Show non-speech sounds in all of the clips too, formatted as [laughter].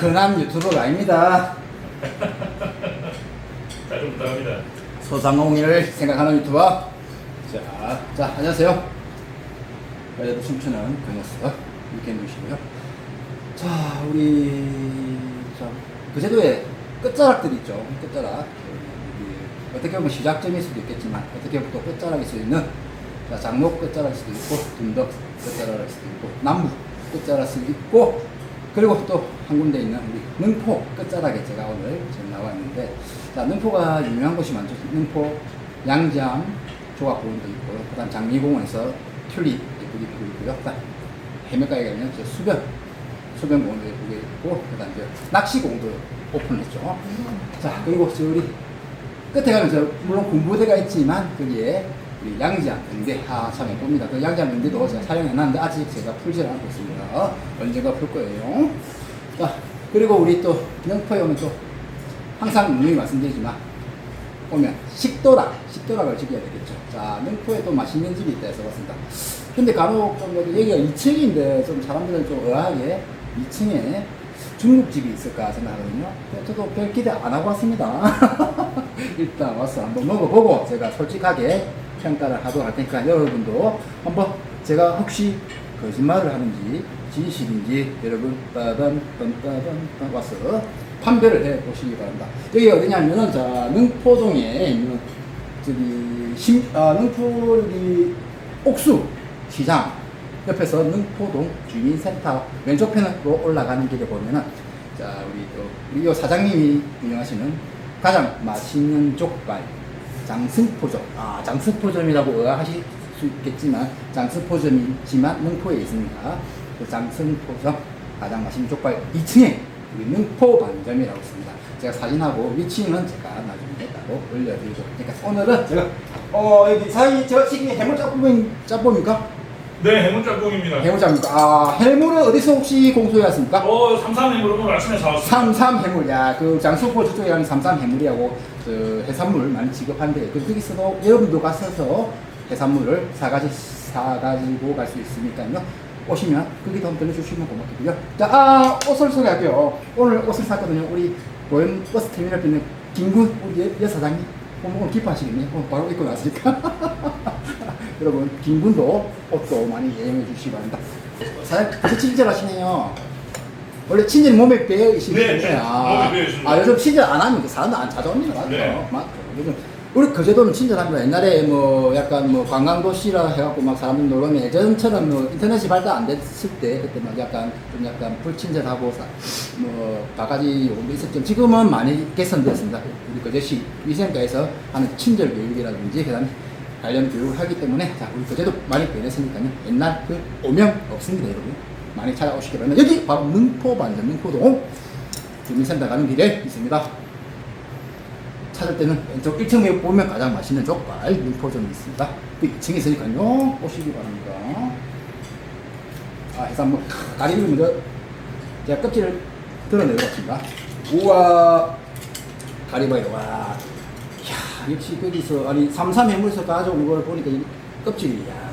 흔한 유튜버가 아닙니다. [laughs] 잘좀 부탁합니다. 소상공인을 생각하는 유튜버. 자, 자, 안녕하세요. 여자도 춤추는 그 녀석, 위켄드시고요. 자, 우리, 자, 그 제도의 끝자락들 있죠. 끝자락. 어떻게 보면 시작점일 수도 있겠지만, 어떻게 보면 또 끝자락일 수도 있는, 자, 장록 끝자락일 수도 있고, 둔덕 끝자락일 수도 있고, 남부 끝자락일 수도 있고, 그리고 또 한 군데 있는 우리 능포 끝자락에 제가 오늘 지금 나와 있는데, 자, 능포가 유명한 곳이 많죠. 능포, 양장, 조각공원도 있고, 그 다음 장미공원에서 튤립 예쁘게 피고 있고요. 그 다음 해변가에 가면 저 수변, 수변공원도 예쁘게 있고, 그 다음 저 낚시공도 오픈했죠. 자, 그리고 저 우리 끝에 가면 저 물론 군부대가 있지만 거기에 우리 등대 아, 참 예쁩니다. 그 양지암 등대도 제가 촬영해놨는데 아직 제가 풀지 않고 있습니다. 언젠가 풀 거예요. 자, 그리고 우리 또 능포에 오면 또 항상 누누이 말씀드리지만 오면 식도락, 식도락을 즐겨야 되겠죠. 자, 능포에 또 맛있는 집이 있다 해서 왔습니다. 근데 간혹 좀 여기, 여기가 2층인데 좀 사람들은 좀 의아하게 2층에 중국집이 있을까 생각하거든요. 저도 별 기대 안 하고 왔습니다. [laughs] 일단 와서 한번 먹어보고 제가 솔직하게 평가를 하도록 할 테니까 여러분도 한번 제가 혹시 거짓말을 하는지 진실인지 여러분 따단 딴따단 와서 판별을 해 보시기 바랍니다. 여기 어디냐면은 자 능포동에 있는 저기 심, 아, 능포 여기 옥수 시장 옆에서 능포동 주민센터 왼쪽 편으로 올라가는 길에 보면은 자 우리 또 우리 요 사장님이 운영하시는 가장 맛있는 족발 장승포점 아 장승포점이라고 의아하실 수 있겠지만 장승포점이지만 능포에 있습니다. 그 장승포점 가장 맛있는 족발 2층에 우리 능포 반점이라고 있습니다. 제가 사진하고 위치는 제가 나중에 따로 올려드리도록 하니까 오늘은 제가 어 여기 사이 저 지금 해물 짬뽕 짬뽕입니까? 네, 해문 짬뽕입니다. 해물짬입니까? 아 해물은 어디서 혹시 공소했습니까? 어, 삼삼행으로 오늘 아침에 사왔습니다. 삼삼 해물, 야, 그 장수포 저쪽에 가는 삼삼 해물이라고 그 해산물 많이 지급하는데 그 거기서도 여러분도 가셔서 해산물을 사가지 사가지고 갈 수 있으니까요. 오시면 거기도 한번 들려주시면 고맙겠고요. 자, 아 옷을 소개할게요. 오늘 옷을 샀거든요. 우리 보현 버스 터미널 있는 김군 우리 여, 여 사장님 오늘 기뻐하시겠네요. 오늘 바로 입고 나왔으니까. [laughs] 여러분 김군도 옷도 많이 애용해 주시기 바랍니다. 사장님 벌써 친절하시네요. 원래 친절 몸에 배어 계시는 네. 네. 아, 몸에 배어 있습니다. 아, 요즘 친절 안 하면 그 사람도 안 찾아옵니다. 맞죠? 네. 맞죠. 요즘 우리 거제도는 친절합니다. 옛날에 뭐 약간 뭐 관광도시라 해갖고 막 사람들 놀러면 예전처럼 뭐 인터넷이 발달 안 됐을 때 그때 막 약간 좀 약간 불친절하고 사, 뭐 바가지 요금도 있었죠. 지금은 많이 개선되었습니다. 우리 거제시 위생과에서 하는 친절 교육이라든지 그다음에 관련 교육을 하기 때문에 자 우리 거제도 많이 변했으니까요. 옛날 그 오명 없습니다, 여러분. 많이 찾아오시기 바랍니다. 여기 바로 능포 반점 능포동 주민센터 가는 길에 있습니다. 찾을 때는 왼쪽 1층에 보면 가장 맛있는 족발 능포점이 있습니다. 그 2층에 있으니까요. 오시기 바랍니다. 아, 해산물. 다리를 먼저 제가 껍질을 드러내보겠습니다. 우와. 다리 봐요. 와. 이야, 역시 거기서, 아니, 삼삼해물에서 가져온 걸 보니까 이 껍질이, 야.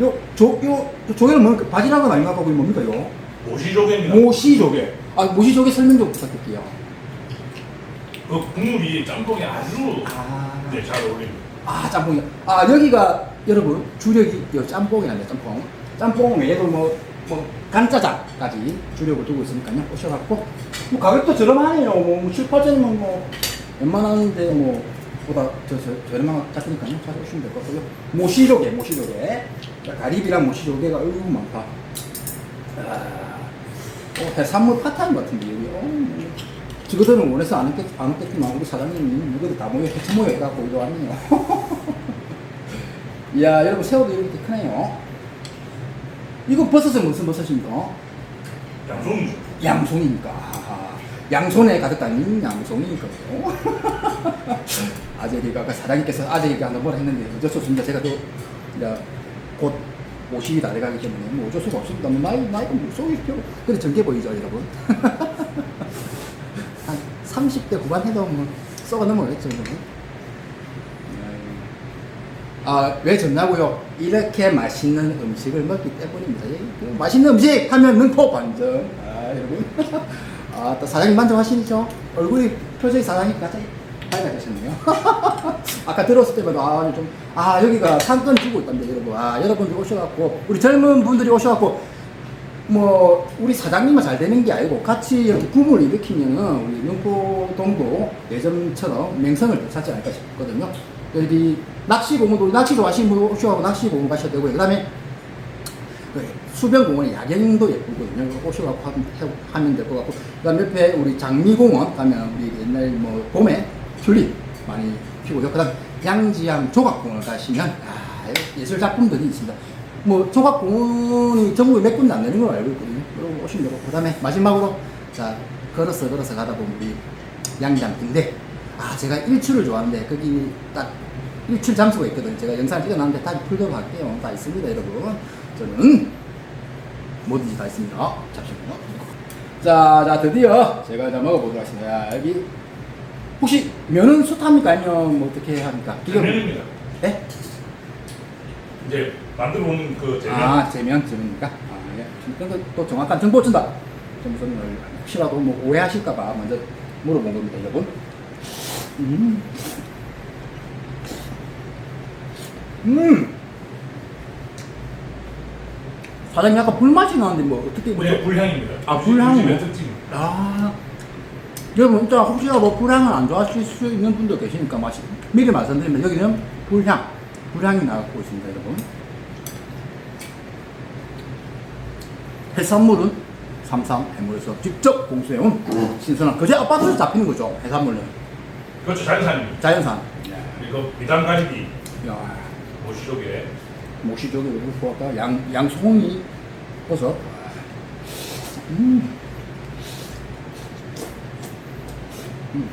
요, 조, 요, 조개는 뭡니까? 바지락은 아닌가? 하고 뭡니까, 요? 모시조개입니다. 모시조개. 아, 모시조개 설명 좀 부탁드릴게요. 그 국물이 짬뽕에 아주 아, 네, 잘 어울립니다. 아 짬뽕이. 아, 여기가, 여러분, 주력이 요 짬뽕이란다, 짬뽕. 짬뽕 외에도 뭐, 뭐, 간짜장까지 주력을 두고 있으니까요. 오셔갖고, 뭐, 가격도 저렴하네요. 뭐, 7, 8천이면 뭐, 웬만한데 뭐, 보다 저, 저, 저렴한 것 같으니까요. 찾아오시면 될 것 같고요. 모시조개, 모시조개. 자, 가리비랑 모시조개가 얼굴 많다. 아, 어, 해산물 파타임 같은데, 여기. 어, 저거들은 원해서 안 했겠, 안 했겠지만, 우리 사장님이 이거들 다 모여, 해체 모여 해갖고 이거 왔네요. 이야, [laughs] 여러분, 새우도 이렇게 크네요. 이거 버섯은 무슨 버섯입니까? 양송이죠. 양송이니까. 양손에 가득 담긴 양송이니까요. 아재리가, 그 사장님께서 아재리가 한번 뭐라 했는데 어쩔 수 없습니다. 제가 또, 이제 곧 50이 다 돼가기 때문에 뭐 어쩔 수가 없습니다. 뭐 나이, 나이가 필요 근데 젊게 보이죠, 여러분. [laughs] 한 30대 후반 해도 뭐 썩어 넘어겠죠, 여러분. 아, 왜 좋냐고요? 이렇게 맛있는 음식을 먹기 때문입니다. 예, 그 맛있는 음식 하면 능포 반전. 아, 여러분. [laughs] 아, 또 사장님 만족하시죠? 얼굴이 표정이 사장님 같이 밝아지셨네요. [laughs] 아까 들었을 때마다 아, 좀, 아, 여기가 상권 주고 있던데, 여러분. 아, 여러분들 오셔갖고, 우리 젊은 분들이 오셔갖고, 뭐 우리 사장님만 잘 되는 게 아니고 같이 이렇게 붐을 일으키면은 우리 영포동도 예전처럼 명성을 되찾지 않을까 싶거든요. 여기 낚시 공원도 낚시 좋아하시는 분 오셔가지고 낚시 공원 가셔도 되고요. 그 다음에 그 수변공원에 야경도 예쁘거든요. 오셔가지고 하면, 될 것 같고 그 다음 옆에 우리 장미공원 가면 우리 옛날 뭐 봄에 튤립 많이 피고요. 그 다음 양지암 조각공원 가시면 아, 예술 작품들이 있습니다. 뭐 조각공원이 전국에 몇 군데 안 되는 걸 알고 있거든요. 그러고 오시면 되고 그 다음에 마지막으로 자 걸어서 걸어서 가다 보면 우리 양지암 등대 아 제가 일출을 좋아하는데 거기 딱 일출 장소가 있거든요. 제가 영상 찍어놨는데 다 풀도록 할게요. 다 있습니다, 여러분. 저는 뭐든지 다 있습니다. 잠시만요. 자, 자 드디어 제가 다 먹어보도록 하겠습니다. 야, 여기 혹시 면은 숯합니까 아니면 뭐 어떻게 합니까? 재면입니다. 네? 이제 만들어 온그 재면. 아, 제면 제면입니까? 아, 예. 근데 또 정확한 정보 준다. 정보를 혹시라도 뭐 오해하실까봐 먼저 물어본 겁니다, 여러분. 음. 음. 사장님 약간 불맛이 나는데 뭐 어떻게 뭐 네, 불향입니다. 아, 불향이요? 집의 특징. 아, 여러분, 일단 혹시라도 불향을 안 좋아하실 수 있는 분도 계시니까 마시, 미리 말씀드리면 여기는 불향, 불향이 나고 있습니다, 여러분. 해산물은 삼삼 해물에서 직접 공수해온 신선한 그제 아파트에서 잡히는 거죠, 해산물은. 그렇죠, 자연산입니다. 자연산. 그리고 미담갈비, 야, 모시조개, 모시조개 너무 좋았다. 양, 양송이 버섯. 음. 음.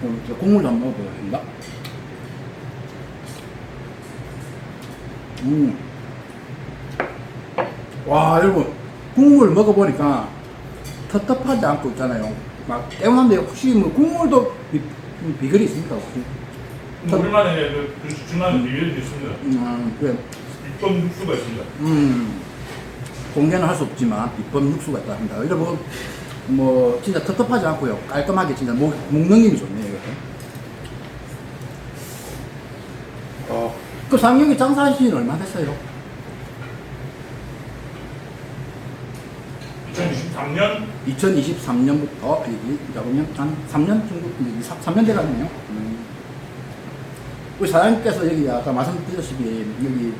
그럼 저 국물 좀 먹어봐야 된다. 음. 와, 여러분. 국물 먹어보니까 텁텁하지 않고 있잖아요. 막 깨운한데 혹시 뭐 국물도 비, 비결이 있습니까? 우리만의 그, 그 중요한 비밀이 있습니다. 음, 그래. 비법 육수가 있습니다. 음, 공개는 할 수 없지만 비법 육수가 있다 합니다. 여러분, 뭐 진짜 텁텁하지 않고요. 깔끔하게 진짜 목, 목 넘김이 좋네요. 이렇게. 어, 그 상경이 장사하신 지는 얼마 됐어요? 2023년 2023년부터 여기 잡으면 한 3년 정도, 이제 3년 돼가네요. 음. 우리 사장님께서 여기 아까 말씀드렸다시피 여기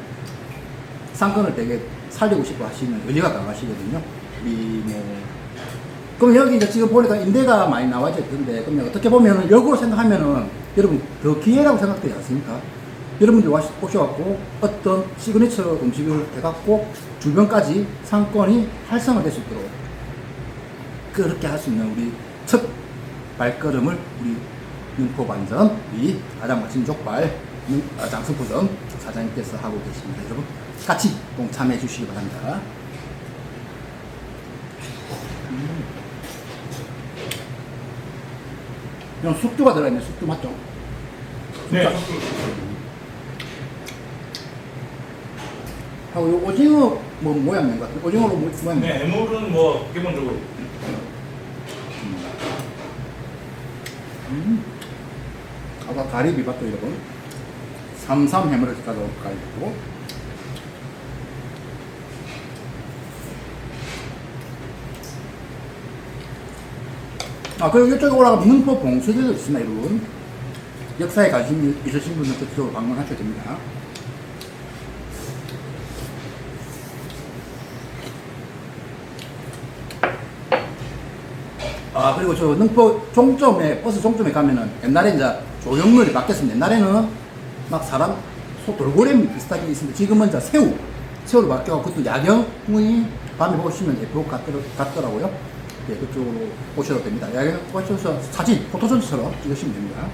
상권을 되게 살리고 싶어 하시는 의지가 강하시거든요. 이 뭐. 그럼 여기 이제 지금 보니까 임대가 많이 나와져 있던데, 그러면 어떻게 보면은 역으로 생각하면은 여러분 더 기회라고 생각되지 않습니까? 여러분들 오셔갖고 어떤 시그니처 음식을 해갖고 주변까지 상권이 활성화될 수 있도록 그렇게 할 수 있는 우리 첫 발걸음을 우리 이 가장 멋진 족발 능- 아, 장수포점 사장님께서 하고 계십니다. 여러분 같이 동참해 주시기 바랍니다. 음. 이런 숙주가 들어있네. 숙주 맞죠? 네, 하고 이 오징어 뭐 모양인 것 같아요. 오징어로 모- 모양. 네, 해물은 뭐 기본적으로 음. 아까 가리비 봤죠 여러분? 삼삼 해물을 가져 가지고 아 그리고 이쪽에 올라가면 문포 봉수대도 있습니다 여러분 역사에 관심 있으신 분은 그쪽으로 방문하셔도 됩니다 아 그리고 저 능포 종점에 버스 종점에 가면은 옛날에 이제 조형물이 바뀌었습니다. 옛날에는 막 사람 소 돌고래 비슷하게 있습니다. 지금은 이제 새우 새우로 바뀌어 그것도 야경이 밤에 보시면 예쁘고 같더라, 같더라고요. 예, 그쪽으로 오셔도 됩니다. 야경 오셔서 사진 포토존처럼 찍으시면 됩니다.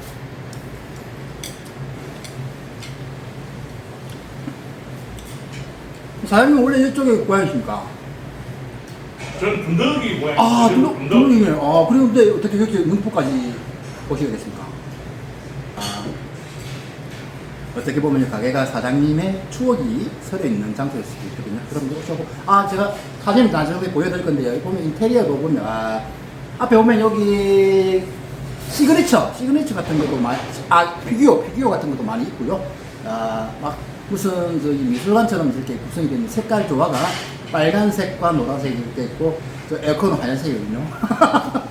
사장님 원래 이쪽에 고향이십니까? 저는 군더기 모양. 아, 그리고 분동이네. 아, 그런데 어떻게 이렇게 능포까지 보시게 됐습니다. 아, 어떻게 보면 가게가 사장님의 추억이 서려 있는 장소일 수도 있거든요. 그럼 오셔고 아 제가 사진 나중에 보여드릴 건데 여기 보면 인테리어도 보면 아, 앞에 보면 여기 시그니처 시그니처 같은 것도 많이 아 피규어 피규어 같은 것도 많이 있고요. 아 막 무슨 저기 미술관처럼 이렇게 구성이 되는 색깔 조화가 빨간색과 노란색이 이렇게 있고 저 에어컨은 하얀색이거든요. [laughs]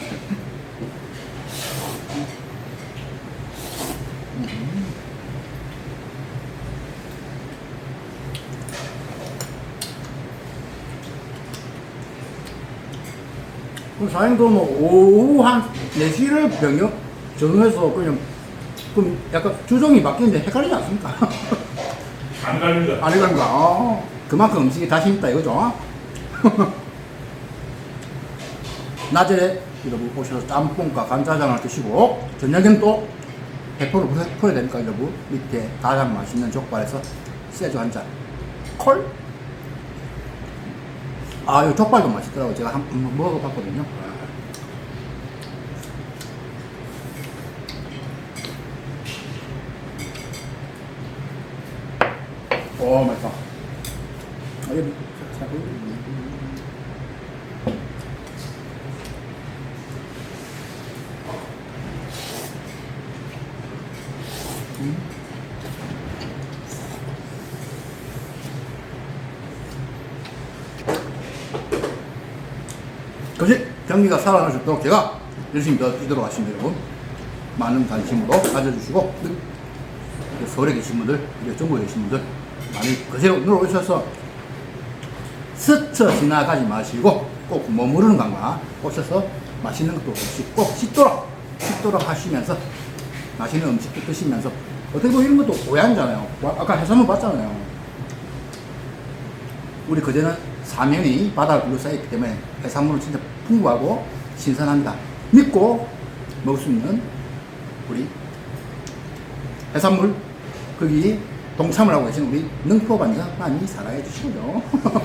그럼 사장님도 뭐 오후 한 4시를 병역 정해서 그냥 그럼 약간 주종이 바뀌는데 헷갈리지 않습니까? [laughs] 안 갈립니다. 아니 그런가? 아, 그만큼 음식이 다시 있다 이거죠? [laughs] 낮에 여러분 오셔서 짬뽕과 간짜장을 드시고 저녁엔 또 100% 풀- 풀어야 되니까 여러분 밑에 가장 맛있는 족발에서 소주 한 잔. 콜? 아, 이 족발도 맛있더라고요. 제가 한번 먹어봤거든요. 오, 맛있다. 그것이 경기가 있도록 제가 열심히 더 뛰도록 하십니다, 여러분. 많은 관심으로 가져주시고, 또 서울에 계신 분들, 전국에 계신 분들, 많이 그새로 눌러오셔서 스쳐 지나가지 마시고, 꼭 머무르는 관광 오셔서 맛있는 것도 드시고, 꼭 씻도록, 씻도록 하시면서, 맛있는 음식도 드시면서, 어떻게 보면 이런 것도 고향이잖아요. 와, 아까 해산물 봤잖아요. 우리 그제는 사면이 바다를 둘러싸였기 때문에 해산물은 진짜 풍부하고 신선합니다. 믿고 먹을 수 있는 우리 해산물 거기 동참을 하고 계신 우리 능포 관장 많이 사랑해 주시고요. [laughs]